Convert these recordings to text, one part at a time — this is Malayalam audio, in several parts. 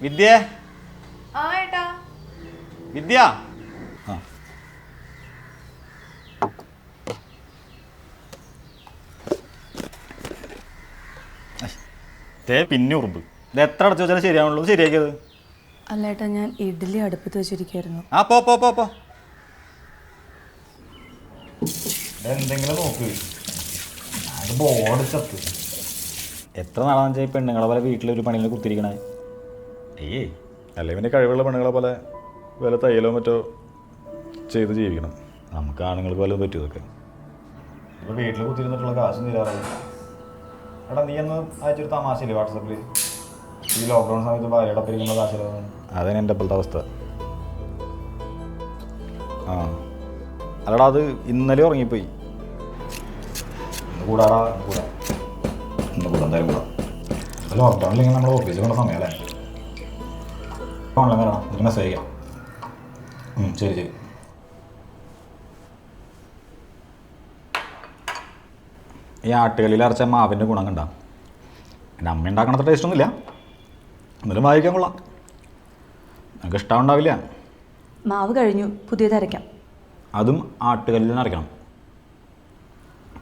വിദ്യ? ആ ഏട്ടാ. വിദ്യ? ആ. ദേ പിന്നെ ഉറുമ്പ്. ഇത് എത്ര അടച്ചു വെച്ചാലും ശരിയാവുള്ളൂ ശരിയാക്കിയത് അല്ല ഏട്ടാ ഞാൻ ഇഡ്ഡലി അടുപ്പത്ത് വെച്ചിരിക്കുകയായിരുന്നു ആ പോ പോ പോ പോ. എന്തെങ്കിലും നോക്ക്. ബോർഡ് ചത്ത് എത്ര നാളാന്ന് വെച്ചാൽ ഈ പെണ്ണുങ്ങളെ പോലെ വീട്ടിലൊരു പണിയിൽ കുത്തിരിക്കണേ ഏയ് അല്ലെ പിന്നെ കഴിവുള്ള പെണ്ണുങ്ങളെ പോലെ വല്ല തയ്യലോ മറ്റോ ചെയ്ത് ജീവിക്കണം. നമുക്ക് ആണുങ്ങൾക്ക് വല്ലതും പറ്റും ഇതൊക്കെ. ഇപ്പോൾ വീട്ടിൽ കുത്തിരുന്നിട്ടുള്ള കാശ് തീരാറില്ല എടാ നീ ഒന്ന് അയച്ചൊരു തമാശയില്ലേ വാട്സപ്പിൽ ഈ ലോക്ക്ഡൗൺ സമയത്ത് ഭാര്യയുടെ പെരുകുന്ന കാശ് അതാണ് എന്റെ ഇപ്പോഴത്തെ അവസ്ഥ. ആ. അല്ലടാ അത് ഇന്നലെ ഉറങ്ങിപ്പോയി. കൂടാറാ കൂടാടാ കൂടാ. ഇന്ന് കൂടാ എന്തായാലും കൂടാ. ലോക്ക്ഡൗണിൽ നമ്മൾ ഓഫീസിൽ കൊണ്ട സമയമല്ലേ ഓൺലൈൻ വരണം ഒരു മെസ്സേജ് അയക്കാം ശരി ശരി. ഈ ആട്ടുകളിൽ അരച്ച മാവിന്റെ ഗുണം കണ്ട? എന്റെ അമ്മ ഉണ്ടാക്കണത്ര ടേസ്റ്റ് ഒന്നുമില്ല. എന്നാലും വായിക്കാൻ കൊള്ളാം. നമുക്ക് ഇഷ്ടം ഉണ്ടാവില്ല. മാവ് കഴിഞ്ഞു. പുതിയത് അരയ്ക്കാം. അതും ആട്ടുകല്ലിൽ അരയ്ക്കണം.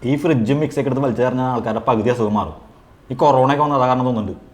ഈ ഫ്രിഡ്ജും മിക്സൊക്കെ എടുത്ത് വലിച്ചു പറഞ്ഞാൽ ആൾക്കാരുടെ പകുതി അസുഖം മാറും. ഈ കൊറോണയൊക്കെ വന്നത് കാരണം തോന്നുന്നുണ്ട്.